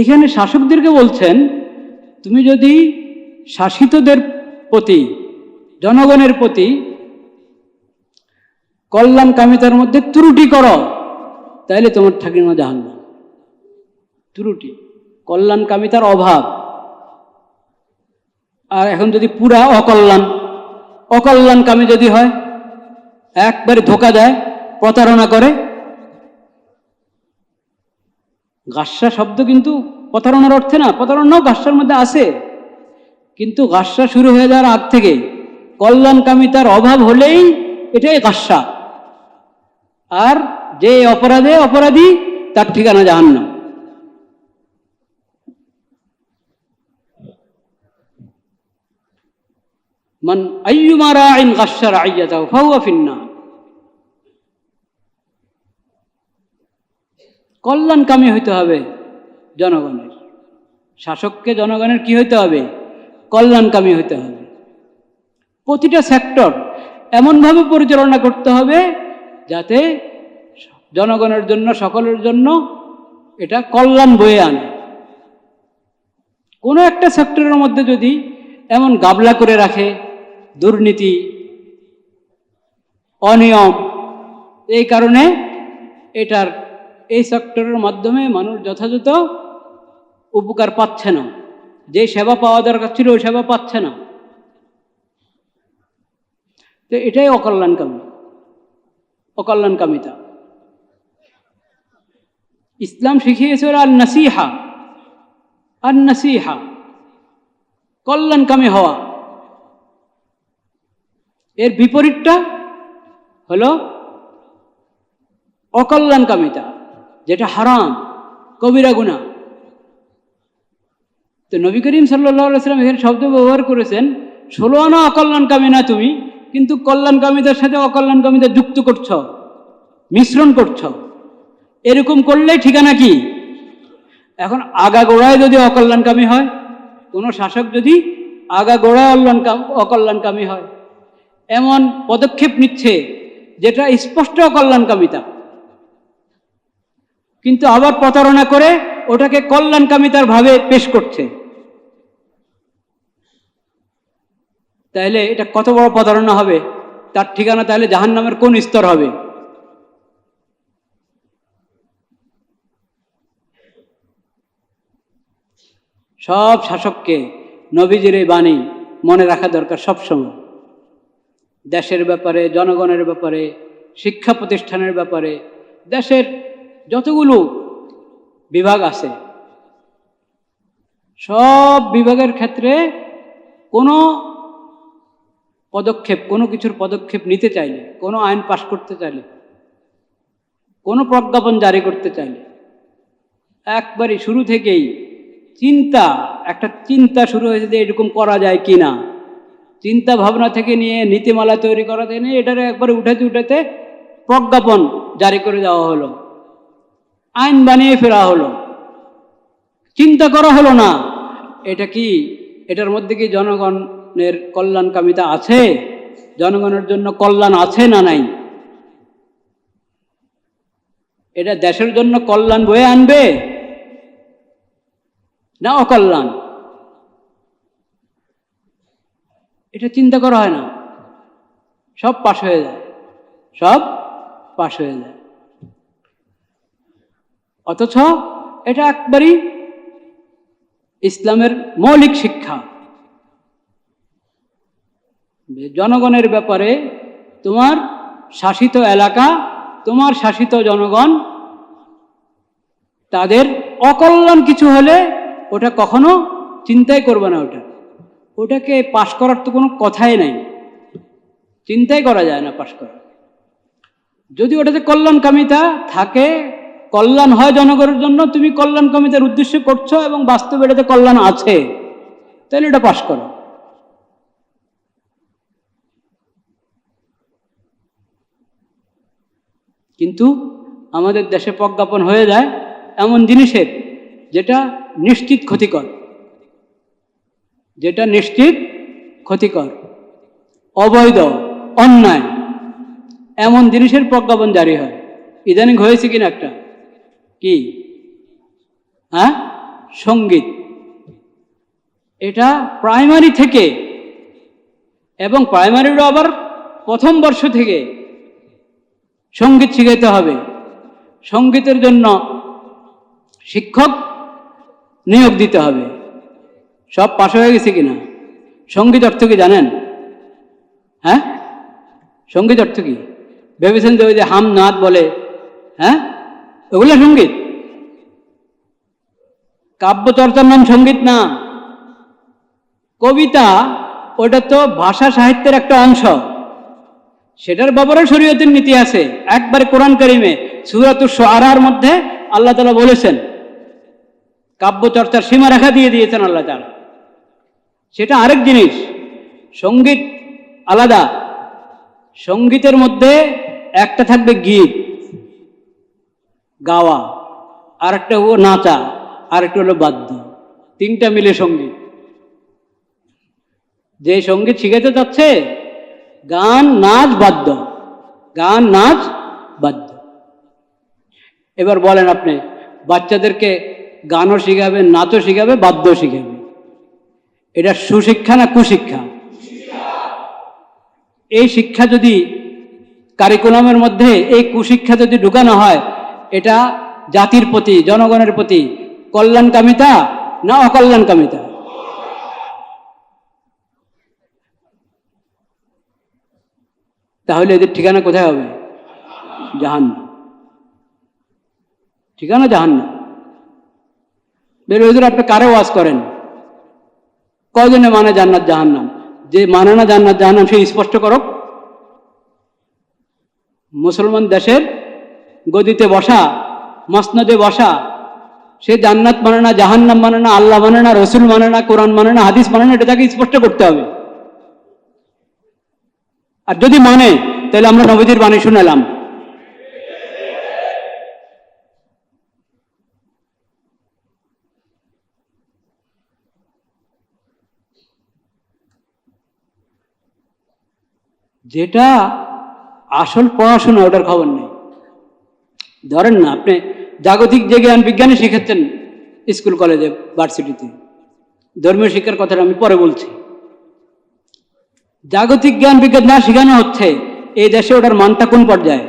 এখানে শাসকদেরকে বলছেন, তুমি যদি শাসিতদের প্রতি, জনগণের প্রতি কল্যাণ কামিতার মধ্যে ত্রুটি করো তাহলে তোমার থাকির মধ্যে হান ত্রুটি, কল্যাণ কামিতার অভাব। আর এখন যদি পুরা অকল্যাণ অকল্যাণকামী যদি হয়, একবারে ধোকা দেয়, প্রতারণা করে গাস্যা শব্দ কিন্তু প্রতারণার অর্থে না, প্রতারণাও গাস্যার মধ্যে আছে। কিন্তু গাস্যা শুরু হয়ে যাওয়ার আগ থেকে কল্যাণকামিতার অভাব হলেই এটাই গাস্যা আর যে অপরাধে অপরাধী, তার ঠিকানা জাহান্নাম। মান আইয়ুমা রাইন গাস্যা রাইয়াতাহু, ফাহুয়া ফিন্নার কল্যাণকামী হইতে হবে জনগণের। শাসককে, জনগণের কি হইতে হবে? কল্যাণকামী হইতে হবে। প্রতিটা সেক্টর এমনভাবে পরিচালনা করতে হবে যাতে জনগণের জন্য, সকলের জন্য এটা কল্যাণ বয়ে আনে। কোনো একটা সেক্টরের মধ্যে যদি এমন গাবলা করে রাখে, দুর্নীতি, অনিয়ম, এই কারণে এটার এই সেক্টরের মাধ্যমে মানুষ যথাযথ উপকার পাচ্ছে না। যে সেবা পাওয়া দরকার ছিল, ওই সেবা পাচ্ছে না। তো এটাই অকল্যাণকামী। অকল্যাণকামিতা। ইসলাম শিখিয়েছে ওরা আর নাসিহা আর নাসিহা কল্যাণকামী হওয়া। এর বিপরীতটা হলো অকল্যাণকামিতা। যেটা হারাম, কবিরা গুণা তো নবী করিম সাল্লাম এখানে শব্দ ব্যবহার করেছেন, ষোলো আনা অকল্যাণকামী না তুমি, কিন্তু কল্যাণকামিতার সাথে অকল্যাণকামিতা যুক্ত করছ, মিশ্রণ করছ। এরকম করলে ঠিকানা কি? এখন আগা গোড়ায় যদি অকল্যাণকামী হয়, কোনো শাসক যদি আগা গোড়ায় অল্যাণকাম অকল্যাণকামী হয়, এমন পদক্ষেপ নিচ্ছে, যেটা স্পষ্ট অকল্যাণকামিতা। কিন্তু আবার প্রতারণা করে ওটাকে কল্যাণকামিতার ভাবে পেশ করছে। তাহলে এটা কত বড় প্রতারণা হবে? তার ঠিকানা তাহলে জাহান নামের কোন স্তর হবে? সব শাসককে নবীজির এই বাণী মনে রাখা দরকার সবসময়। দেশের ব্যাপারে, জনগণের ব্যাপারে, শিক্ষা প্রতিষ্ঠানের ব্যাপারে, দেশের যতগুলো বিভাগ আছে, সব বিভাগের ক্ষেত্রে কোনো পদক্ষেপ, কোনো কিছুর পদক্ষেপ নিতে চাইলে, কোনো আইন পাশ করতে চাইলে, কোনো প্রজ্ঞাপন জারি করতে চাইলে, একবারে শুরু থেকেই চিন্তা, একটা চিন্তা শুরু হয়েছে যে এরকম করা যায় কি না। চিন্তা ভাবনা থেকে নিয়ে নীতিমালা তৈরি করা থেকে নিয়ে এটারে একবারে উঠাতে উঠাতে প্রজ্ঞাপন জারি করে দেওয়া হলো। আইন বানিয়ে ফেরা হলো। চিন্তা করা হলো না, এটা কি, এটার মধ্যে কি জনগণের কল্যাণকামিতা আছে? জনগণের জন্য কল্যাণ আছে না নাই? এটা দেশের জন্য কল্যাণ বয়ে আনবে না অকল্যাণ? এটা চিন্তা করা হয় না। সব পাশ হয়ে যায়। সব পাশ হয়ে যায়। অথচ এটা একবারই ইসলামের মৌলিক শিক্ষা। জনগণের ব্যাপারে তোমার শাসিত এলাকা, তোমার শাসিত জনগণ, তাদের অকল্যাণ কিছু হলে ওটা কখনো চিন্তাই করবে না ওটা। ওটাকে পাশ করার তো কোনো কথাই নাই। চিন্তাই করা যায় না পাশ করা যদি ওটাতে কল্যাণকামিতা থাকে কল্যাণ হয় জনগণের জন্য, তুমি কল্যাণকামিতার উদ্দেশ্য করছ এবং বাস্তবে এটাতে কল্যাণ আছে। তাহলে এটা পাশ করো। কিন্তু আমাদের দেশে প্রজ্ঞাপন হয়ে যায় এমন জিনিসের, যেটা নিশ্চিত ক্ষতিকর। যেটা নিশ্চিত ক্ষতিকর। অবৈধ, অন্যায়, এমন জিনিসের প্রজ্ঞাপন জারি হয়। ইদানিং হয়েছে কিনা একটা? কি? হ্যাঁ? সংগীত। এটা প্রাইমারি থেকে এবং প্রাইমারিরও আবার প্রথম বর্ষ থেকে সংগীত শিখাইতে হবে। সঙ্গীতের জন্য শিক্ষক নিয়োগ দিতে হবে। সব পাশ হয়ে গেছে কিনা? সংগীত অর্থ কি জানেন? হ্যাঁ? সংগীত অর্থ কি? ভেবেছেন যে ওই যে হাম নাথ বলে? হ্যাঁ? ওগুলো সংগীত। কাব্যচর্চার নাম সংগীত না। কবিতা, ওটা তো ভাষা সাহিত্যের একটা অংশ। সেটার ব্যাপারে শরীয়তের নীতি আছে। একবারে কোরআন করিমে সুরাত আরার মধ্যে আল্লাহ তালা বলেছেন, কাব্যচর্চার সীমা রেখা দিয়ে দিয়েছেন আল্লাহ তালা সেটা আরেক জিনিস, সংগীত আলাদা। সঙ্গীতের মধ্যে একটা থাকবে গীত। গাওয়া আর একটা নাচা আর একটা হলো বাদ্য, তিনটা মিলে সংগীত। যে সংগীত শিখাতে যাচ্ছে, গান, নাচ, বাদ্য। গান, নাচ, বাদ্য। এবার বলেন আপনি, বাচ্চাদেরকে গানও শিখাবে, নাচও শিখাবে বাদ্য শিখাবে। এটা সুশিক্ষা না কুশিক্ষা? এই শিক্ষা যদি কারিকুলামের মধ্যে, এই কুশিক্ষা যদি ঢুকানো হয় এটা জাতির প্রতি, জনগণের প্রতি কল্যাণকামিতা না অকল্যাণকামিতা? তাহলে এদের ঠিকানা কোথায় হবে? জাহান্ন ঠিকানা জাহান্ন বের হুজুর আপনি কারে ওয়াজ করেন? কয়জনে মানে জান্নাত জাহান্নাম? যে মানে না জান্নাত জাহান্নাম, সে স্পষ্ট করক মুসলমান দেশের গদিতে বসা, মসনদে বসা, সে জান্নাত মানে না, জাহান্নাম মানে না, আল্লাহ মানে না, রসুল মানে না, কোরআন মানে না, হাদিস মানে না, এটা তাকে স্পষ্ট করতে হবে। আর যদি মানে তাহলে আমরা নবীজির বাণী শুনেলাম। যেটা আসল পড়াশোনা, ওটার খবর নেই। ধরেন না, আপনি জাগতিক যে জ্ঞান বিজ্ঞানে শিখেছেন স্কুল, কলেজে, ভার্সিটিতে। ধর্মীয় শিক্ষার কথাটা আমি পরে বলছি। জাগতিক জ্ঞান বিজ্ঞান না শেখানো হচ্ছে, এই দেশে ওটার মানটা কোন পর্যায়ে?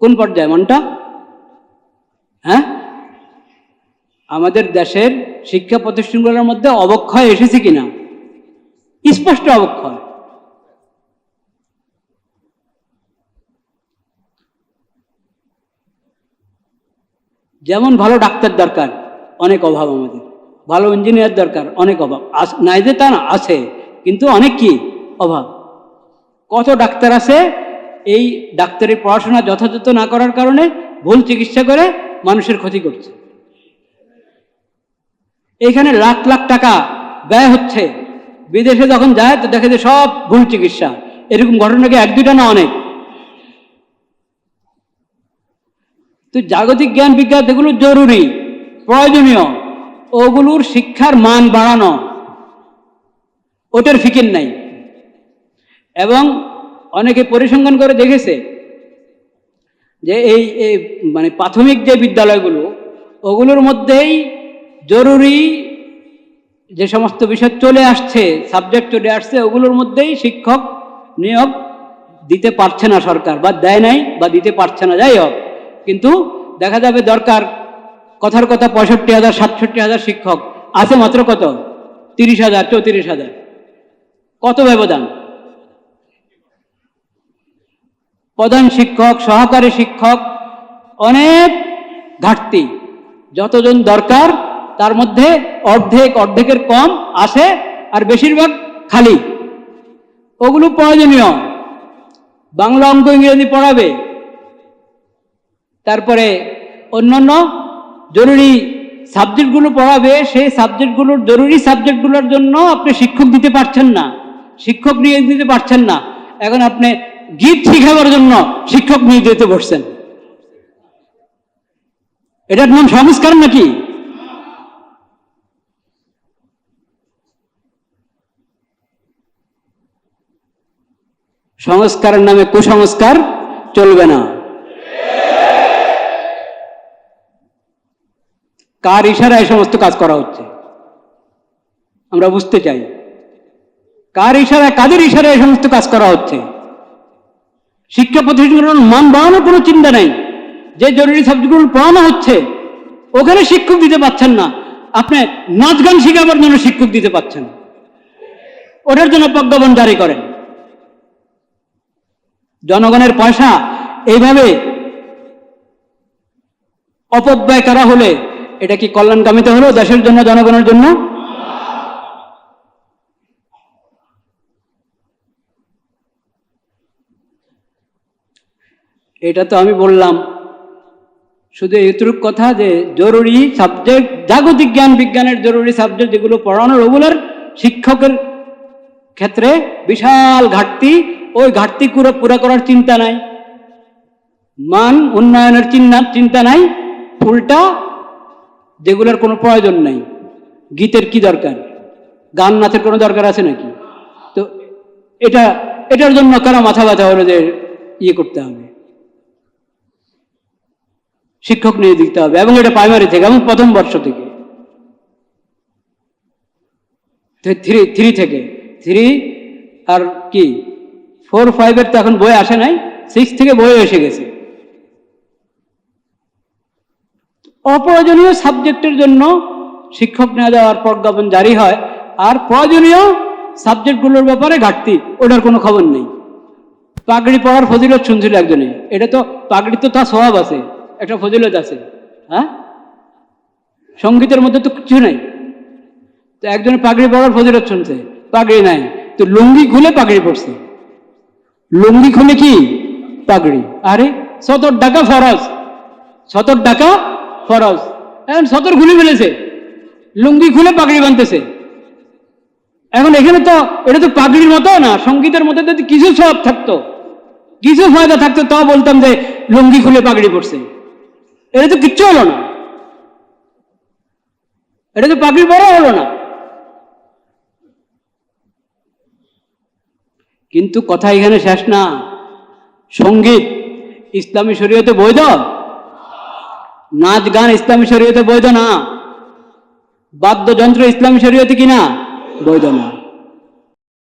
কোন পর্যায়ে মানটা? হ্যাঁ? আমাদের দেশের শিক্ষা প্রতিষ্ঠানগুলোর মধ্যে অবক্ষয় এসেছে কিনা? স্পষ্ট অবক্ষয়। যেমন ভালো ডাক্তার দরকার, অনেক অভাব আমাদের। ভালো ইঞ্জিনিয়ার দরকার, অনেক অভাব। আস- নাই যে তা না, আছে। কিন্তু অনেক কি? অভাব। কত ডাক্তার আছে? এই ডাক্তারের পড়াশোনা যথাযথ না করার কারণে ভুল চিকিৎসা করে মানুষের ক্ষতি করছে। এইখানে লাখ লাখ টাকা ব্যয় হচ্ছে। বিদেশে যখন যায়, তো দেখে যে সব ভুল চিকিৎসা। এরকম ঘটনা কি এক দুটা না অনেক? তো জাগতিক জ্ঞান বিজ্ঞান এগুলো জরুরি, প্রয়োজনীয়, ওগুলোর শিক্ষার মান বাড়ানো ওটার ফিকির নাই। এবং অনেকে পরিসংখ্যান করে দেখেছে যে এই মানে প্রাথমিক যে বিদ্যালয়গুলো, ওগুলোর মধ্যেই জরুরি যে সমস্ত বিষয় চলে আসছে সাবজেক্ট চলে আসছে, ওগুলোর মধ্যেই শিক্ষক নিয়োগ দিতে পারছে না সরকার, বা দেয় নাই বা দিতে পারছে না, যাই হোক। কিন্তু দেখা যাবে দরকার কথার কথা পঁয়ষট্টি হাজার, সাতষট্টি হাজার শিক্ষক। আছে মাত্র কত? তিরিশ হাজার, চৌত্রিশ হাজার। কত ব্যবধান? প্রধান শিক্ষক, সহকারী শিক্ষক, অনেক ঘাটতি। যতজন দরকার, তার মধ্যে অর্ধেক, অর্ধেকের কম আসে আর বেশিরভাগ খালি। ওগুলো প্রয়োজনীয়। বাংলা অঙ্ক ইংরেজি পড়াবে। তারপরে অন্যান্য জরুরি সাবজেক্টগুলো পড়াবে, সেই সাবজেক্টগুলোর জরুরি সাবজেক্টগুলোর জন্য আপনি শিক্ষক দিতে পারছেন না। শিক্ষক নিয়োগ দিতে পারছেন না। এখন আপনি গীত শিখাবার জন্য শিক্ষক নিয়োগ দিতে বসছেন। এটার নাম সংস্কার নাকি? সংস্কারের নামে কুসংস্কার চলবে না। কার ইশারায় সমস্ত কাজ করা হচ্ছে? আমরা বুঝতে চাই। কার ইশারায়, কাদের ইশারায় সমস্ত কাজ করা হচ্ছে? শিক্ষা প্রতিষ্ঠানগুলোর মান বাড়ানোর কোনো চিন্তা নেই। যে জরুরি সাবজেক্টগুলো পড়ানো হচ্ছে, ওখানে শিক্ষক দিতে পাচ্ছেন না। আপনি নাচ গান শেখাবার জন্য শিক্ষক দিতে পাচ্ছেন। ওটার জন্য প্রজ্ঞাপন জারি করেন। জনগণের পয়সা এইভাবে অপব্যয় করা হলে এটা কি কল্যাণকামিতে হলো দেশের জন্য, জনগণের জন্য? এটা তো আমি বললাম। শুধু এতটুক কথা যে জরুরি সাবজেক্ট জাগতিক জ্ঞান, বিজ্ঞানের জরুরি সাবজেক্ট যেগুলো পড়ানোর ওগুলোর শিক্ষকের ক্ষেত্রে বিশাল ঘাটতি। ওই ঘাটতি পুরো করার চিন্তা নাই। মান উন্নয়নের চিন্তা চিন্তা নাই। উল্টা যেগুলোর কোনো প্রয়োজন নাই। গীতের কি দরকার? গান নাচের কোনো দরকার আছে নাকি? তো এটা, এটার জন্য কেন মাথা ব্যথা হলো যে ইয়ে করতে হবে? শিক্ষক নিয়ে দিতে হবে এবং এটা প্রাইমারি থেকে এবং প্রথম বর্ষ থেকে। থ্রি থ্রি থেকে। থ্রি আর কি? ফোর ফাইভের তো এখন বই আসে নাই। সিক্স থেকে বই এসে গেছে। অপ্রয়োজনীয় সাবজেক্টের জন্য শিক্ষক না দেওয়ার প্রজ্ঞাপন জারি হয়। আর প্রয়োজনীয় সাবজেক্টগুলোর ব্যাপারে ঘাটতি, ওটার কোনো খবর নেই। পাগড়ি পড়ার ফজিলত শুনছিল একজনে এটা তো পাগড়ি তো তার স্বভাব আছে, একটা ফজিলত আছে। হ্যাঁ? সঙ্গীতের মধ্যে তো কিছু নাই। তো একজনে পাগড়ি পড়ার ফজিলত শুনছে, পাগড়ি নাই। তো লুঙ্গি খুলে পাগড়ি পড়ছে লুঙ্গি খুলে কি? পাগড়ি। আরে, সতর ডাকা ফরজ। সতর টাকা ফরজ। এখন সতর খুলে ফেলেছে। লুঙ্গি খুলে পাগড়ি বানতেছে এখন এখানে তো এটা তো পাগড়ির মতো না, সঙ্গীতের মধ্যে যদি কিছু সব থাকতো, কিছু ফায়দা থাকতো, তাও বলতাম যে লুঙ্গি খুলে পাগড়ি পড়ছে এটা তো কিচ্ছু হলো না। এটা তো পাগড়ি বড় হলো না। কিন্তু কথা এখানে শেষ না। সংগীত ইসলামী শরীয়তে বৈধ? নাচ গান ইসলামী শরীয়তে বৈধ না। বাদ্যযন্ত্র ইসলামী শরীয়তে কিনা বৈধ না।